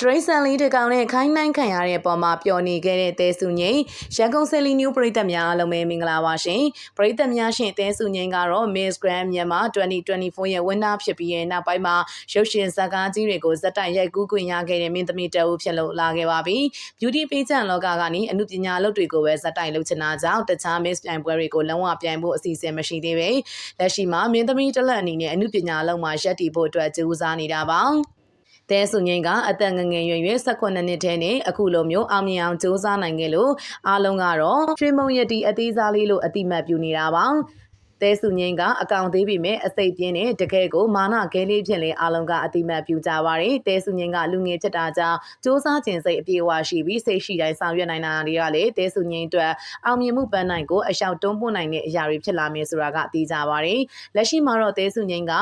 ဒရိဆန်လေးတစ်ကောင်နဲ့ခိုင်းနှိုင်းခံရတဲ့ပုံမှာပျော်နေခဲ့တဲ့တဲစုငိမ့်ရန်ကုန်စလီနျူပရိသတ်များအားလုံးပဲမင်္ဂလာပါရှင်ပရိသတ်များရှင်တဲစုငိမ့်ကတော့ Miss Grand မြန်မာ2024ရဲ့ဝင်းနာဖြစ်ပြီးရဲ့နောက်ပိုင်းမှာရုပ်ရှင်ဇာတ်ကားကြီးတွေကိုဇက်တိုင်ရိုက်ကူးခွင့်ရခဲ့တဲ့မင်းသမီးတအုပ်ဖြစ်လို့လာခဲ့ပါပြီ Beauty ပေးချန်လောကကနေအမှုပညာလုပ်တွေကိုပဲဇက်တိုင်လုပ်ချင်တာကြောင့်တခြား Miss ပြိုင်ပွဲတွေကိုလုံးဝပြိုင်ဖို့အစီအစဉ်မရှိသေးပဲလက်ရှိမှာမင်းသမီးတစ်လက်အနေနဲ့အမှုပညာလုပ်မှာရက်တည်ဖို့အတွက်ကြိုးစားနေတာပါ တဲဆုငိမ့်ကအသက်ငယ်ငယ်ရွယ်ရွယ်18နှစ်ထဲနဲ့အခုလိုမျိုးအောင်မြင်အောင်စူးစမ်းနိုင်ခဲ့လို့အားလုံးကတော့ရွှေမုံရတီအသေးစားလေးလို့အတိမတ်ပြုနေတာပါတဲဆုငိမ့်ကအကောင်သေးပြီမဲ့အစိတ်ပြင်းတဲ့တကယ်ကိုမာနခဲလေးဖြစ်လေအားလုံးကအတိမတ်ပြုကြပါရယ်တဲဆုငိမ့်ကလူငယ်ဖြစ်တာကြောင့်စူးစမ်းခြင်းစိတ်အပြေအဝရှိပြီးစိတ်ရှိတိုင်းဆောင်ရွက်နိုင်တာတွေကလေတဲဆုငိမ့်အတွက်အောင်မြင်မှုပန်းနိုင်ကိုအလျှောက်တွန်းပို့နိုင်တဲ့အရာတွေဖြစ်လာမယ်ဆိုတာကအသိကြပါရယ်လက်ရှိမှာတော့တဲဆုငိမ့်က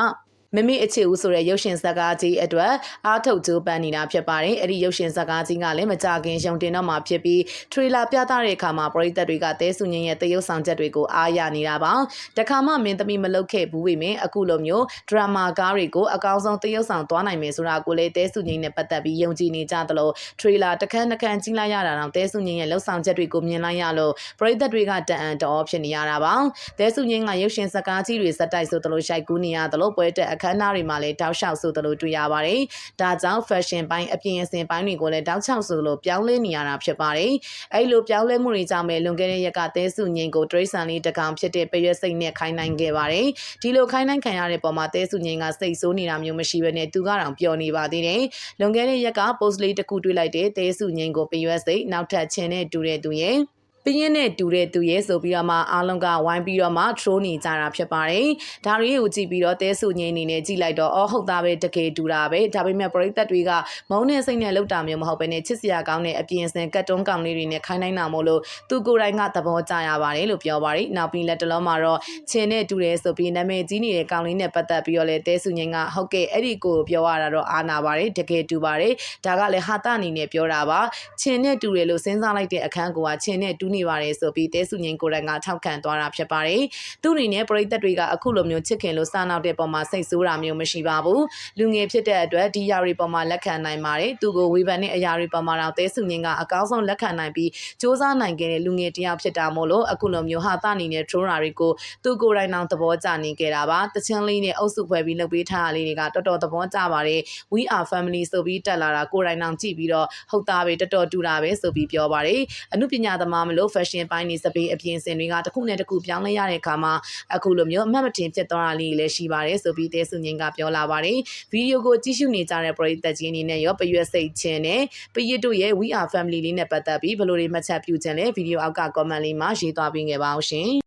မမေအချစ်ဦးဆိုတဲ့ရုပ်ရှင်ဇာတ်ကားကြီးအတွက်အားထုတ်ကြိုးပမ်းနေတာဖြစ်ပါတယ်။အဲ့ဒီရုပ်ရှင်ဇာတ်ကားကြီးကလည်းမကြခင်ရုံတင်တော့မှာဖြစ်ပြီးထရီလာပြသတဲ့အခါမှာပရိသတ်တွေကတဲဆုငင်းရဲ့တရုပ်ဆောင်ချက်တွေကိုအားရနေတာပါ။တခါမှမင်းသမီးမလုပ်ခဲ့ဘူးပေမဲ့အခုလိုမျိုးဒရမာကားတွေကိုအကောင်းဆုံးတရုပ်ဆောင်သွားနိုင်မယ်ဆိုတာကိုလည်းတဲဆုငင်းနဲ့ပတ်သက်ပြီးယုံကြည်နေကြသလိုထရီလာတစ်ခန်းတစ်ခန်းကြီးလိုက်ရတာတော့တဲဆုငင်းရဲ့လှုပ်ဆောင်ချက်တွေကိုမြင်လိုက်ရလို့ပရိသတ်တွေကတန်အံတော်ဖြစ်နေရတာပါ။တဲဆုငင်းကရုပ်ရှင်ဇာတ်ကားကြီးတွေဇက်တိုက်ဆိုသလိုရှိုက်ကူးနေရသလိုပွဲတက်အခမ်းအနားတွေမှာလည်းတောက်လျှောက်ဆိုသလိုတွေ့ရပါတယ်။ဒါကြောင့် fashion ပိုင်းအပြင်အစင်ပိုင်းတွေကိုလည်းတောက်လျှောက်ဆိုသလိုပြောင်းလဲနေရတာဖြစ်ပါတယ်။အဲ့လိုပြောင်းလဲမှုတွေကြောင့်ပဲလွန်ခဲ့တဲ့ရက်ကသဲစုငင်ကိုတရိษံလေးတကောင်ဖြစ်တဲ့ပရွက်စိတ်နဲ့ခိုင်းနိုင်ခဲ့ပါတယ်။ဒီလိုခိုင်းနိုင်ခံရတဲ့ပုံမှာသဲစုငင်ကစိတ်ဆိုးနေတာမျိုးမရှိဘဲနဲ့သူကတော့ပျော်နေပါသေးတယ်။လွန်ခဲ့တဲ့ရက်က post လေးတစ်ခုတွေ့လိုက်တဲ့သဲစုငင်ကိုပရွက်စိတ်နောက်ထပ်ချင်းနဲ့တူတဲ့သူရဲ့ ပြင်းနဲ့တူတဲ့သူရဲ့ဆိုပြီးတော့မှအားလုံးကဝိုင်းပြီးတော့မှ troll နေကြတာဖြစ်ပါတယ်။ဒါတွေကိုကြည့်ပြီးတော့တဲဆုငင်းအနေနဲ့ကြည့်လိုက်တော့အော်ဟုတ်သားပဲတကယ်တူတာပဲဒါပေမဲ့ပရိသတ်တွေကမုန်းတဲ့စိတ်နဲ့လောက်တာမျိုးမဟုတ်ဘဲနဲ့ချစ်စရာကောင်းတဲ့အပြင်စင်ကတ်တွန်းကောင်လေးတွေနဲ့ခိုင်းနိုင်တာမို့လို့သူကိုယ်တိုင်ကသဘောကျရပါတယ်လို့ပြောပါတယ်။နောက်ပြီးလက်တလုံးမှာတော့ချင်းနဲ့တူတယ်ဆိုပြီးနာမည်ကြီးနေတဲ့ကောင်လေးနဲ့ပတ်သက်ပြီးတော့လဲတဲဆုငင်းကဟုတ်ကဲ့အဲ့ဒီကိုပြောရတာတော့အာနာပါတယ်တကယ်တူပါတယ်ဒါကလည်းဟာတအနေနဲ့ပြောတာပါချင်းနဲ့တူတယ်လို့စဉ်းစားလိုက်တဲ့အခန်းကချင်းနဲ့တူနေပါတယ်ဆိုပြီးတဲစုငင်းကိုယ်တိုင်ကထောက်ခံသွားတာဖြစ်ပါတယ်။သူ့အနေနဲ့ပရိသတ်တွေကအခုလိုမျိုးချစ်ခင်လို့စနောက်တဲ့ပုံမှာစိတ်ဆိုးတာမျိုးမရှိပါဘူး။လူငယ်ဖြစ်တဲ့အတွက်ဒီຢာတွေပုံမှာလက်ခံနိုင်ပါတယ်။သူကိုဝေဖန်တဲ့အရာတွေပုံမှာတော့တဲစုငင်းကအကောင်းဆုံးလက်ခံနိုင်ပြီးစ조사နိုင်ခဲ့တဲ့လူငယ်တစ်ယောက်ဖြစ်တာမို့လို့အခုလိုမျိုးဟာတအနေနဲ့ထရိုးတာတွေကိုသူကိုယ်တိုင်တောင်သဘောကျနေကြတာပါ။တချင်းလေးနဲ့အုပ်စုဖွဲ့ပြီးလုပ်ပေးထားတာလေးတွေကတော်တော်သဘောကျပါတယ်။ We are family ဆိုပြီးတက်လာတာကိုယ်တိုင်တောင်ကြည့်ပြီးတော့ဟုတ်သားပဲတော်တော်တူတာပဲဆိုပြီးပြောပါတယ်။အမှုပညာသမားမလို့ ု့ fashion ပိုင်းနေစပင်းအပြင်စင်တွေကတစ်ခုနဲ့တစ်ခုပြောင်းလဲရတဲ့အခါမှာအခုလိုမျိုးအမှတ်မတင်ဖြစ်သွားတာလေးလည်းရှိပါတယ်ဆိုပြီးတဲစုငင်းကပြောလာပါတယ်ဗီဒီယိုကိုကြည့်ရှုနေကြတဲ့ပရိသတ်ကြီးအနေနဲ့ရောပရွက်စိတ်ချင်းနဲ့ပရစ်တို့ရဲ့ We Are Family လေးနဲ့ပတ်သက်ပြီးဘယ်လိုတွေမှတ်ချက်ပြုခြင်းလဲဗီဒီယိုအောက်က comment လေးမှာရေးသွားပေးခဲ့ပါအောင်ရှင်